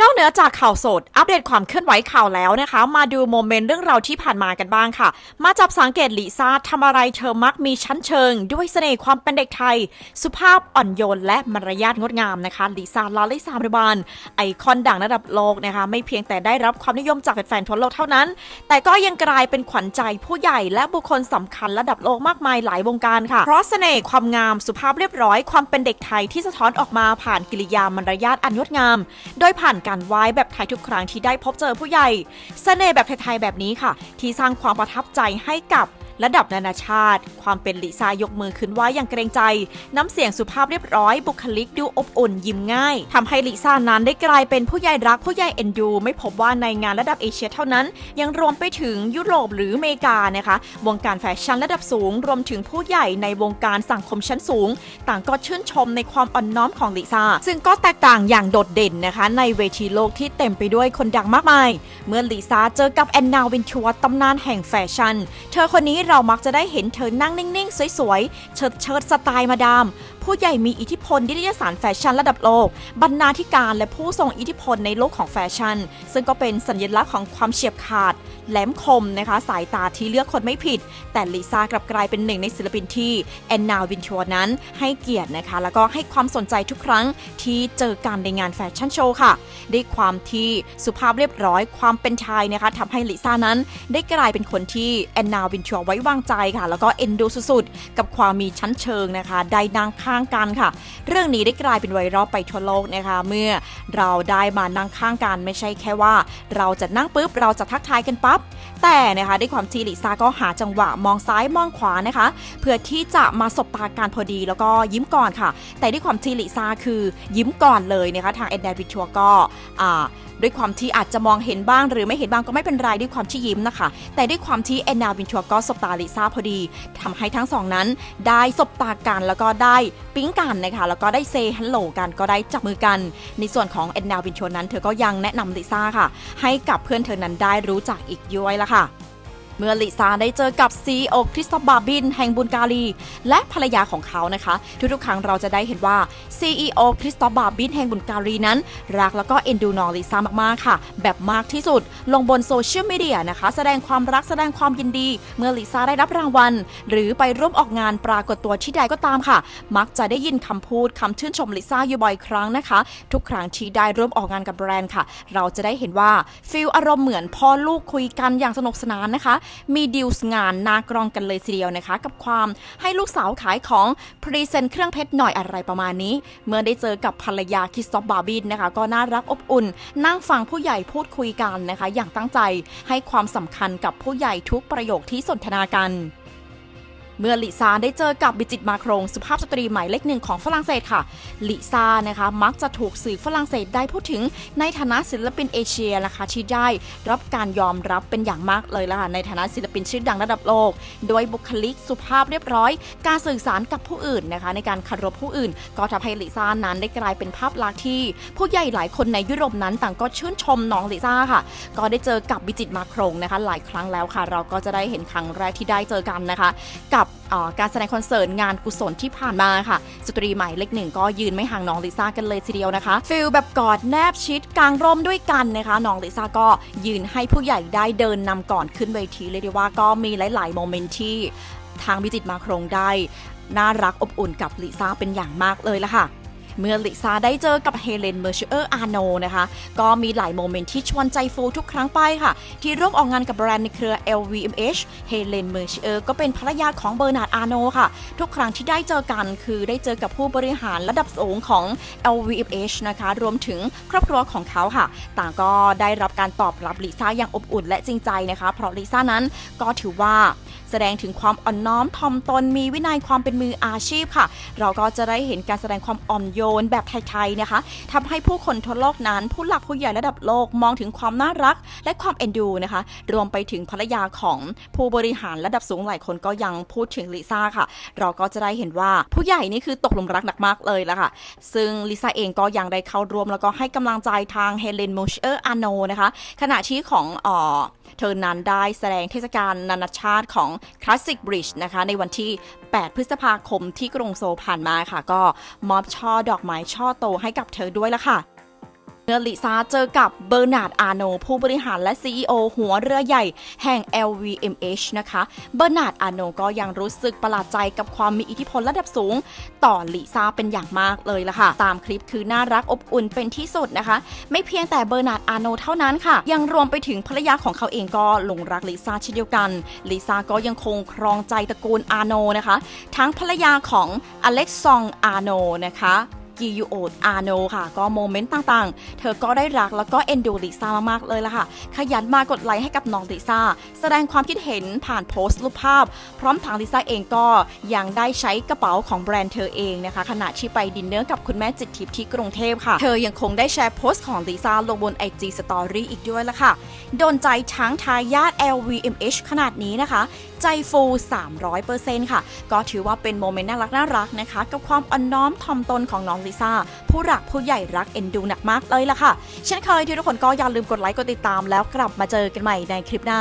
นอกเหนือจากข่าวสด อัปเดตความเคลื่อนไหวข่าวแล้วนะคะ มาดูโมเมนต์เรื่องราวที่ผ่านมากันบ้างค่ะ มาจับสังเกตลิซ่าทำอะไรเธอมักมีชั้นเชิง ด้วยเสน่ห์ความเป็นเด็กไทย สุภาพอ่อนโยน และมารยาทงดงามนะคะลิซ่าลาลิซาบริบาลไอคอนดังระดับโลกนะคะ ไม่เพียงแต่ได้รับความนิยมจากแฟนๆทั่วโลกเท่านั้น แต่ก็ยังกลายเป็นขวัญใจผู้ใหญ่และบุคคลสำคัญระดับโลกมากมายหลายวงการค่ะเพราะเสน่ห์ความงามสุภาพเรียบร้อยความเป็นเด็กไทยที่สะท้อนออกมาผ่านกิริยามารยาทอันงดงาม โดยผ่านการไหว้แบบไทยทุกครั้งที่ได้พบเจอผู้ใหญ่เสน่ห์แบบไทยๆแบบนี้ค่ะ ที่สร้างความประทับใจให้กับ ระดับนานาชาติ ความเป็นลิซ่ายกมือขึ้นไหว้อย่างเกรงใจ น้ำเสียงสุภาพเรียบร้อยบุคลิกดูอบอุ่นยิ้มง่ายทำให้ลิซ่านั้นได้กลายเป็นผู้ใหญ่รักผู้ใหญ่เอ็นดูไม่พบว่าในงานระดับเอเชียเท่านั้น ยังรวมไปถึงยุโรปหรืออเมริกานะคะ วงการแฟชั่นระดับสูง รวมถึงผู้ใหญ่ในวงการสังคมชั้นสูง ต่างก็ชื่นชมในความอ่อนน้อมของลิซ่าซึ่งก็แตกต่างอย่างโดดเด่นนะคะ ในเวทีโลกที่เต็มไปด้วยคนดังมากมาย เมื่อลิซ่าเจอกับแอนนาวินชัวตำนานแห่งแฟชั่น เธอคนนี้เรามักจะได้เห็นเธอนั่งนิ่งๆ สวยๆ เชิดเชิดสไตล์มาดาม ผู้ใหญ่มีอิทธิพลนิตยสารแฟชั่นระดับโลก บรรณาธิการและผู้ทรงอิทธิพลในโลกของแฟชั่น ซึ่งก็เป็นสัญลักษณ์ของความเฉียบขาด แหลมคมนะคะ สายตาที่เลือกคนไม่ผิด แต่ลิซ่ากลับกลายเป็นหนึ่งในศิลปินที่แอนนาวินชัวนั้นให้เกียรตินะคะ แล้วก็ให้ความสนใจทุกครั้งที่เจอกันในงานแฟชั่นโชว์ค่ะด้วยความที่สุภาพเรียบร้อยความเป็นไทยนะคะทำให้ลิซ่านั้น ได้กลายเป็นคนที่แอนนาวินชัวไว้วางใจค่ะ แล้วก็เอ็นดูสุดๆ กับความมีชั้นเชิงนะคะ ได้นั่งข้างกันค่ะ เรื่องนี้ได้กลายเป็นไวรัลไปทั่วโลกนะคะ เมื่อเราได้มานั่งข้างกันไม่ใช่แค่ว่า เราจะนั่งปุ๊บเราจะทักทายกันปั๊บแต่นะคะด้วยความที่ลิซ่าก็หาจังหวะมองซ้ายมองขวานะคะ เพื่อที่จะมาสบตาการพอดีแล้วก็ยิ้มก่อนค่ะ แต่ด้วยความที่ลิซ่าคือยิ้มก่อนเลยนะคะทางแอนนาวิชัวก็ด้วยความที่อาจจะมองเห็นบ้างหรือไม่เห็นบ้างก็ไม่เป็นไรด้วยความที่ยิ้มนะคะ แต่ด้วยความที่แอนนาวินชัวก็สบตาาลิซ่าพอดีทำให้ทั้งสองนั้น ได้สบตากันแล้วก็ได้ปิ๊งกันนะคะแล้วก็ได้เซฮัลโหลกันก็ได้จับมือกัน ในส่วนของแอนนาวินชนนั้น เธอก็ยังแนะนำลิซ่าค่ะ ให้กับเพื่อนเธอนั้นได้รู้จักอีกย้วยละค่ะ เมื่อลิซ่าได้เจอกับ CEO คริสตอบาบิน แห่งบุลการีและภรรยาของเขานะคะ ทุกๆ ครั้งเราจะได้เห็นว่า CEO คริสตอบาบินแห่งบุลการีนั้น รักแล้วก็เอ็นดูน้องลิซ่ามากๆค่ะ แบบมากที่สุด ลงบนโซเชียลมีเดียนะคะ แสดงความรักแสดงความยินดี เมื่อลิซ่าได้รับรางวัล หรือไปร่วมออกงานปรากฏตัวที่ใดก็ตามค่ะ มักจะได้ยินคำพูดคำชื่นชมลิซ่าอยู่บ่อยครั้งนะคะ ทุกครั้งที่ได้ร่วมออกงานกับแบรนด์ค่ะ เราจะได้เห็นว่าฟิลอารมณ์เหมือนพ่อลูกคุยกันอย่างสนุกสนานนะคะมีดีลงานนากรองกันเลยทีเดียวนะคะ กับความให้ลูกสาวขายของพรีเซนต์เครื่องเพชรหน่อยอะไรประมาณนี้ เมื่อได้เจอกับภรรยาคิสตอฟบาร์บินนะคะ ก็น่ารักอบอุ่น นั่งฟังผู้ใหญ่พูดคุยกันนะคะ อย่างตั้งใจให้ความสำคัญกับผู้ใหญ่ทุกประโยคที่สนทนากัน เมื่อลิซ่าได้เจอกับบิจิตมาโครงสุภาพสตรีหมายเลขหนึ่งของฝรั่งเศสค่ะลิซ่านะคะมักจะถูกสื่อฝรั่งเศสได้พูดถึงในฐานะศิลปินเอเชียนะคะที่ได้รับการยอมรับเป็นอย่างมากเลยละค่ะในฐานะศิลปินชื่อดังระดับโลก โดยบุคลิกสุภาพเรียบร้อย การสื่อสารกับผู้อื่นนะคะในการคารพผู้อื่น ก็ทำให้ลิซ่านั้นได้กลายเป็นภาพลักษณ์ที่ ผู้ใหญ่หลายคนในยุโรปนั้นต่างก็ชื่นชมน้องลิซ่าค่ะ ก็ได้เจอกับบิจิตมาโครงนะคะหลายครั้งแล้วค่ะ เราก็จะได้เห็นครั้งแรกที่ได้เจอกันนะคะ กับเอ่อการแสดงคอนเสิร์ตงานกุศลที่ผ่านมาค่ะ สตรีใหม่เล็กหนึ่งก็ยืนไม่ห่างน้องลิซ่ากันเลยทีเดียวนะคะฟิลแบบกอดแนบชิดกลางร่มด้วยกันนะคะน้องลิซ่าก็ยืนให้ผู้ใหญ่ได้เดินนำก่อนขึ้นเวทีเลยดีว่าก็มีหลาย ๆ โมเมนต์ที่ทางวิจิตมาโครงได้ น่ารักอบอุ่นกับลิซ่าเป็นอย่างมากเลยละค่ะ เมื่อลิซ่าได้เจอกับเฮเลนเมอร์เชอร์อาโนนะคะ ก็มีหลายโมเมนต์ที่ชวนใจฟูทุกครั้งไปค่ะ ที่ร่วมออกงานกับแบรนด์ในเครือ LVMH เฮเลนเมอร์เชอร์ก็เป็นภรรยาของเบอร์นาร์ดอาโนค่ะ ทุกครั้งที่ได้เจอกันคือได้เจอกับผู้บริหารระดับสูงของ LVMH นะคะ รวมถึงครอบครัวของเขาค่ะ ต่างก็ได้รับการตอบรับลิซ่าอย่างอบอุ่นและจริงใจนะคะ เพราะลิซ่านั้นก็ถือว่าแสดงถึงความอ่อนน้อมถ่อมตนมีวินัยความเป็นมืออาชีพค่ะ เราก็จะได้เห็นการแสดงความอ่อนโยนแบบไทยๆนะคะทำให้ผู้คนทั่วโลกนั้น ผู้หลักผู้ใหญ่ระดับโลกมองถึงความน่ารัก และความเอ็นดูนะคะ รวมไปถึงภรรยาของผู้บริหารระดับสูงหลายคนก็ยังพูดถึงลิซ่าค่ะ เราก็จะได้เห็นว่าผู้ใหญ่นี่คือตกหลุมรักหนักมากเลยละค่ะ ซึ่งลิซ่าเองก็ยังได้เข้าร่วมแล้วก็ให้กำลังใจทางเฮเลนมูชเออร์อาโนนะคะ ขณะที่ของอ่อ เธอนั้นได้แสดงเทศกาลนานาชาติของ Classic Bridge นะคะในวันที่ 8 พฤษภาคมที่กรุงโซลผ่านมาค่ะ ก็มอบช่อดอกไม้ช่อโตให้กับเธอด้วยละค่ะ เมื่อลิซาเจอกับเบอร์นาร์ดอาโน ผู้บริหารและ CEO หัวเรือใหญ่แห่ง LVMH นะคะ เบอร์นาร์ดอาโนก็ยังรู้สึกประหลาดใจกับความมีอิทธิพลระดับสูง ต่อลิซาเป็นอย่างมากเลยล่ะค่ะ ตามคลิปคือน่ารักอบอุ่นเป็นที่สุดนะคะ ไม่เพียงแต่เบอร์นาร์ดอาโนเท่านั้นค่ะ ยังรวมไปถึงภรรยาของเขาเองก็หลงรักลิซาเช่นเดียวกัน ลิซาก็ยังคงครองใจตระกูลอาโนนะคะ ทั้งภรรยาของอเล็กซองอาโนนะคะ กิยูโอดอาโนค่ะ ก็โมเมนต์ต่างๆ เธอก็ได้รักแล้วก็เอ็นดูลิซ่ามากๆเลยล่ะค่ะ ขยันมากดไลค์ให้กับน้องลิซ่า แสดงความคิดเห็นผ่านโพสต์รูปภาพ พร้อมทางลิซ่าเองก็ยังได้ใช้กระเป๋าของแบรนด์เธอเองนะคะ ขณะที่ไปดินเนอร์กับคุณแม่จิตทิพย์ที่กรุงเทพค่ะ เธอยังคงได้แชร์โพสต์ของลิซ่าลงบน IG Story อีกด้วยละค่ะ โดนใจทั้งทายาท LVMH ขนาดนี้นะคะ ใจฟู300%ค่ะ ก็ถือว่าเป็นโมเมนต์น่ารักน่ารักนะคะ กับความอ่อนน้อมถ่อมตนของน้องลิซ่าผู้หลักผู้ใหญ่รักเอ็นดูหนักมากเลยล่ะค่ะ เช่นเคยที่ทุกคนก็อย่าลืมกดไลค์กดติดตามแล้วกลับมาเจอกันใหม่ในคลิปหน้า